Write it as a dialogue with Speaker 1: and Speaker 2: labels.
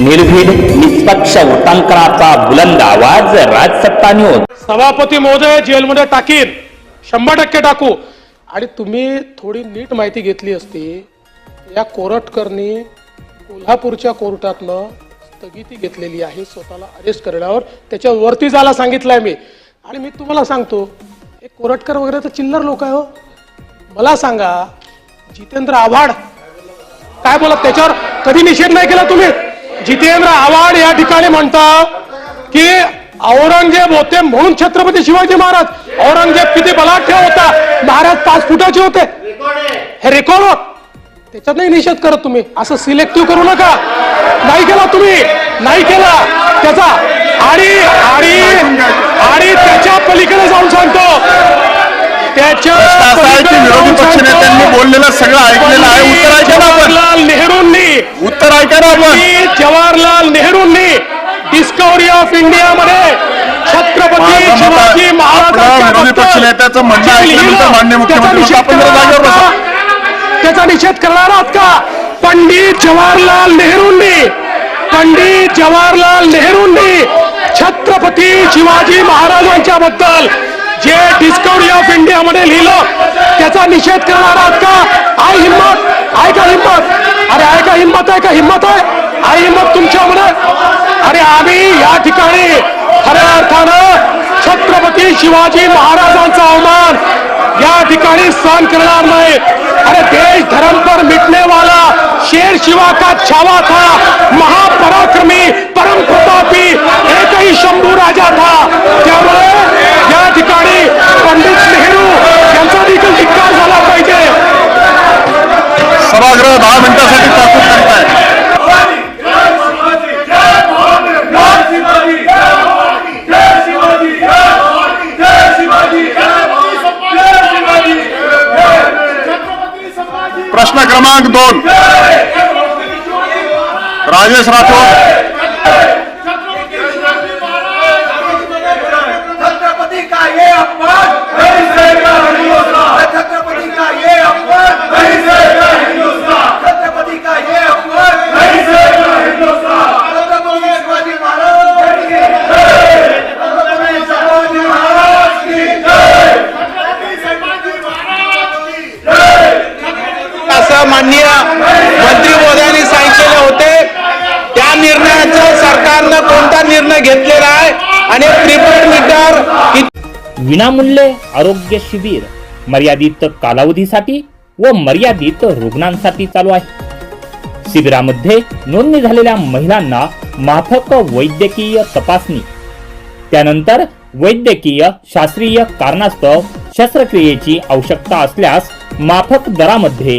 Speaker 1: निर्भीड निष्पक्ष वृत्तांकनाचा बुलंद आवाज राजसत्ता न्यूज
Speaker 2: सभापती महोदय जेलमध्ये टाकीन. शंभर टक्के टाकू. आणि तुम्ही थोडी नीट माहिती घेतली असती या कोरटकरनी कोल्हापूरच्या कोर्टातनं स्थगिती घेतलेली आहे स्वतःला अरेस्ट करण्यावर. त्याच्यावरती जायला सांगितलंय मी. आणि मी तुम्हाला सांगतो हे कोरटकर वगैरे तर चिल्लर लोक आहे हो. मला सांगा जितेंद्र आव्हाड काय बोलत त्याच्यावर कधी निषेध नाही केला तुम्ही? जितेंद्र आव्हाड या ठिकाणी म्हणता की औरंगजेब होते म्हणून छत्रपती शिवाजी महाराज. औरंगजेब किती बलाढ्य होता. महाराज पाच फुटाचे होते. हे रेकॉर्ड त्याच्यात नाही निषेध करत तुम्ही. असं सिलेक्टिव्ह करू नका. नाही केला तुम्ही. नाही केला. त्याचा आणि आणि आणि त्याच्या पलीकडे जाऊन सांगतो. त्याच्या
Speaker 3: विरोधी पक्षनेत्यांनी बोललेलं सगळं ऐकलेलं आहे उत्तर ऐका ना आपण
Speaker 2: जवाहरलाल नेहरूंनी
Speaker 3: उत्तर ऐका ना आपण.
Speaker 2: जवाहरलाल नेहरूंनी डिस्कवरी ऑफ इंडिया मध्ये छत्रपती शिवाजी
Speaker 3: आहे,
Speaker 2: महाराजांच्या
Speaker 3: आपलं विरोधी
Speaker 2: बद्दल
Speaker 3: पक्षनेत्याचं म्हणणं
Speaker 2: जे
Speaker 3: ऐकल्यानंतर
Speaker 2: लिहिलं,
Speaker 3: माननीय
Speaker 2: त्याचा
Speaker 3: मुख्यमंत्री
Speaker 2: निषेध
Speaker 3: आपण
Speaker 2: करणार
Speaker 3: जागेवर
Speaker 2: आहात. का? त्याचा निषेध करणार आहात का? पंडित जवाहरलाल नेहरूंनी पंडित जवाहरलाल नेहरूंनी छत्रपती शिवाजी महाराजांच्या बद्दल जे डिस्कवरी ऑफ इंडिया मध्ये लिहिलं त्याचा निषेध करणार आहात का? आय हिंमत आहे का हिंमत हिंमत आहे का? हिंमत आहे? आहे हिंमत तुमच्यामुळे आणि आम्ही या ठिकाणी खऱ्या अर्थानं छत्रपती शिवाजी महाराजांचा अवमान या ठिकाणी सहन करणार नाही. अरे देश धर्म पर मिटने वाला शेर शिवा का छावा था? महापराक्रमी
Speaker 3: प्रश्न क्रमांक दोन. राजेश राठोड
Speaker 4: छत्रपति का ये अपमान नहीं सहेगा हिंदुस्तान छत्रपति का ये अपमान नहीं सहेगा हिंदुस्तान छत्रपति का ये अपमान नहीं सहेगा हिंदुस्तान छत्रपति शिवाजी महाराज की जय छत्रपति शिवाजी महाराज की जय छत्रपति शिवाजी महाराज की जय
Speaker 5: असं माननीय मंत्री महोदयांनी सांगितलेले होते त्या निर्णयाचा सरकारनं कोणता निर्णय घेतलेला आहे आणि प्रीपेड मीटर
Speaker 1: विनामूल्य आरोग्य शिबिर मर्यादित कालावधीसाठी व मर्यादित रुग्णांसाठी चालू आहे. शिबिरामध्ये नोंदणी झालेल्या महिलांना माफक वैद्यकीय तपासणी. त्यानंतर वैद्यकीय शास्त्रीय कारणास्तव शस्त्रक्रियेची आवश्यकता असल्यास माफक दरामध्ये